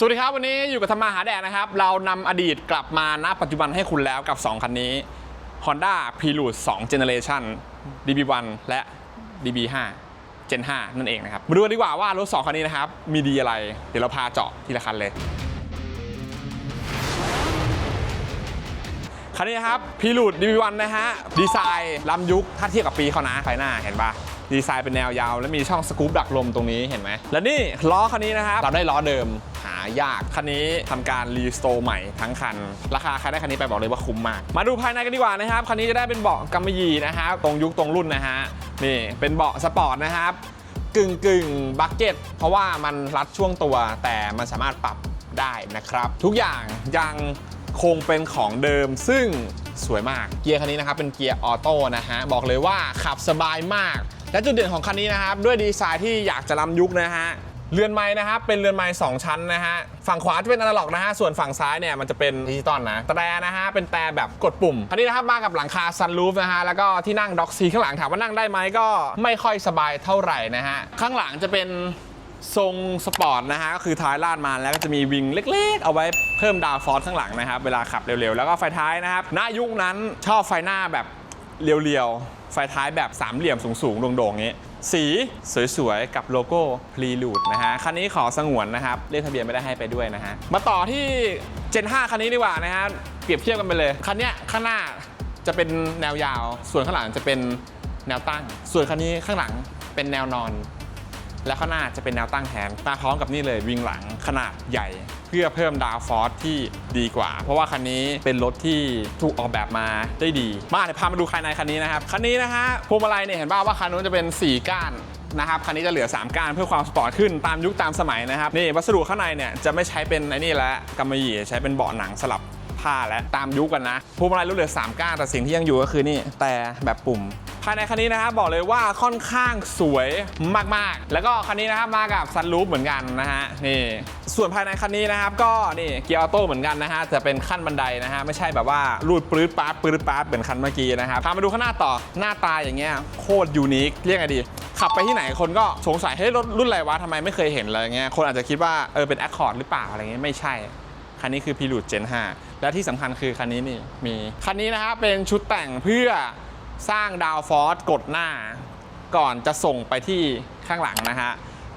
สวัสดีครับวันนี้อยู่กับธรรมาหาแดกนะครับ เรานำอดีตกลับมาณปัจจุบันให้คุณแล้วกับ 2 คันนี้ Honda Prelude 2 Generation DB1 และ DB5 Gen 5 นั่นเองนะครับ มาดูกันดีกว่าว่ารถ 2 คันนี้นะครับ มีดีอะไร เดี๋ยวเราพาเจาะทีละคันเลย คันนี้นะครับพีรูด DB1 นะฮะ ดีไซน์ล้ำยุคถ้าเทียบกับปีเขานะไฟหน้าเห็นปะดีไซน์เป็นแนวยาว แล้วมีช่องสกู๊ปดักลมตรงนี้เห็นไหมและนี่ล้อคันนี้นะครับเราได้ล้อเดิมายาก คันนี้ทำการรีสโตร์ใหม่ทั้งคัน ราคาใครได้คันนี้ไปบอกเลยว่าคุ้มมาก มาดูภายในกันดีกว่านะครับ คันนี้จะได้เป็นเบาะกำมะหยี่นะครับ ตรงยุคตรงรุ่นนะฮะ นี่เป็นเบาะสปอร์ตนะครับ กึ่งกึ่งบักเก็ต เพราะว่ามันรัดช่วงตัว แต่มันสามารถปรับได้นะครับ ทุกอย่างยังคงเป็นของเดิม ซึ่งสวยมาก เกียร์คันนี้นะครับเป็นเกียร์ออโต้นะฮะ บอกเลยว่าขับสบายมาก และจุดเด่นของคันนี้นะครับ ด้วยดีไซน์ที่อยากจะล้ำยุคนะฮะ เรือนไม้นะครับเป็นเรือนไม้2ชั้นนะฮะฝั่งขวาจะเป็นอนาล็อกนะฮะส่วนฝั่งซ้ายเนี่ยมันจะเป็นดิจิตอลนะแต่นะฮะเป็นแต่แบบกดปุ่มคันนี้นะครับมากับหลังคาซันรูฟนะฮะแล้วก็ที่นั่งด็อกซีข้างหลังถามว่านั่งได้ไหมก็ไม่ค่อยสบายเท่าไหร่นะฮะข้างหลังจะเป็นทรงสปอร์ตนะฮะก็คือท้ายลาดมาแล้วก็จะมีวิงเล็กๆ เอาไว้เพิ่มดาวฟอร์สข้างหลังนะครับ เวลาขับเร็วๆ แล้วก็ไฟท้ายนะครับหน้ายุคนั้นชอบไฟหน้าแบบ เรียวๆ ไฟท้ายแบบสามเหลี่ยมสูงๆ โด่งๆอย่างนี้ สีสวยๆ กับโลโก้พรีลูดนะฮะ คันนี้ขอสงวนนะครับ เลขทะเบียนไม่ได้ให้ไปด้วยนะฮะ มาต่อที่ Gen 5 คันนี้ดีกว่านะฮะ เปรียบเทียบกันไปเลย คันเนี้ยข้างหน้าจะเป็นแนวยาว ส่วนข้างหลังจะเป็นแนวตั้ง ส่วนคันนี้ข้างหลังเป็นแนวนอน และข้างหน้าจะเป็นแนวตั้งแทนมาพร้อมกับนี่เลยวิงหลังขนาดใหญ่ เพื่อเพิ่มดาวฟอร์สที่ดีกว่า เพราะว่าคันนี้เป็นรถที่ถูกออกแบบมาได้ดี มาเดี๋ยวพามาดูภายในคันนี้นะครับ คันนี้นะฮะพวงมาลัยเนี่ยเห็นป่าวว่าคันนู้นจะเป็น 4 ก้านนะครับคันนี้จะเหลือ 3 ก้านเพื่อความสปอร์ตขึ้นตามยุคตามสมัยนะครับนี่วัสดุข้างในเนี่ยจะไม่ใช้เป็นไอ้นี่แล้วกำมะหยี่ใช้เป็นเบาะหนังสลับผ้าและตามยุคกันนะพวงมาลัยลดเหลือ 3 ก้านแต่สิ่งที่ยังอยู่ก็คือนี่แต่แบบปุ่ม ภายในคันนี้นะครับบอกเลยว่าค่อนข้างสวยมากๆ แล้วก็คันนี้นะครับมากับซันรูฟเหมือนกันนะฮะนี่ส่วนภายในคันนี้นะครับก็นี่เกียร์ออโต้เหมือนกันนะฮะแต่เป็นขั้นบันไดนะฮะไม่ใช่แบบว่ารูดปลื้ดป๊าดปลื้ดป๊าดเหมือนคันเมื่อกี้นะครับพามาดูข้างหน้าต่อหน้าตาอย่างเงี้ยโคตรยูนิคเรียกไงดีขับไปที่ไหนคนก็สงสัยเฮ้ยรถรุ่นอะไรวะทำไมไม่เคยเห็นอะไรเงี้ยคนอาจจะคิดว่าเออเป็น Accord หรือเปล่าอะไรเงี้ยไม่ใช่ คันนี้คือ Prelude Gen 5และที่สำคัญคือคันนี้นี่มีคันนี้นะครับเป็นชุดแต่งเพื่อ สร้างดาวฟอร์สกดหน้า ก่อนจะส่งไปที่ข้างหลังนะฮะ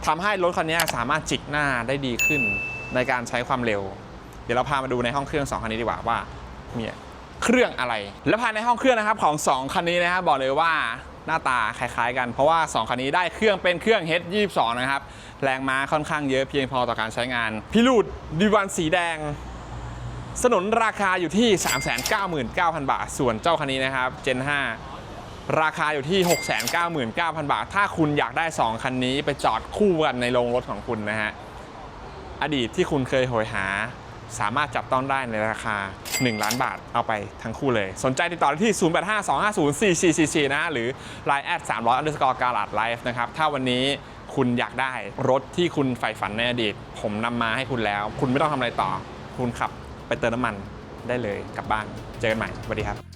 ทำให้รถคันนี้สามารถจิกหน้าได้ดีขึ้นในการใช้ความเร็ว เดี๋ยวเราพามาดูในห้องเครื่อง2คันนี้ดีกว่าว่ามีเครื่องอะไร และภายในห้องเครื่องนะครับของ 2 คันนี้นะครับบอกเลยว่าหน้าตาคล้ายๆกันเพราะว่า 2 คันนี้ได้เครื่องเป็นเครื่อง H22 นะครับ แรงม้าค่อนข้างเยอะเพียงพอต่อการใช้งาน พิรูดดีวันสีแดง สนุนราคาอยู่ที่ 399,000 บาท ส่วนเจ้าคันนี้นะครับ Gen 5 ราคาอยู่ที่ 699,000 บาท ถ้าคุณอยากได้ 2 คันนี้ไปจอดคู่กันในโรงรถของคุณนะฮะ อดีตที่คุณเคยโหยหา สามารถจับต้องได้ในราคา 1 ล้านบาทเอาไปทั้งคู่เลย สนใจติดต่อได้ที่ 0852504444 นะหรือ Line แอด300 underscore กาลาดไลฟ์นะครับ ถ้าวันนี้คุณอยากได้รถที่คุณใฝ่ฝันในอดีต ผมนำมาให้คุณแล้ว คุณไม่ต้องทำอะไรต่อ คุณขับไปเติมน้ำมันได้เลยกลับบ้าน เจอกันใหม่สวัสดีครับ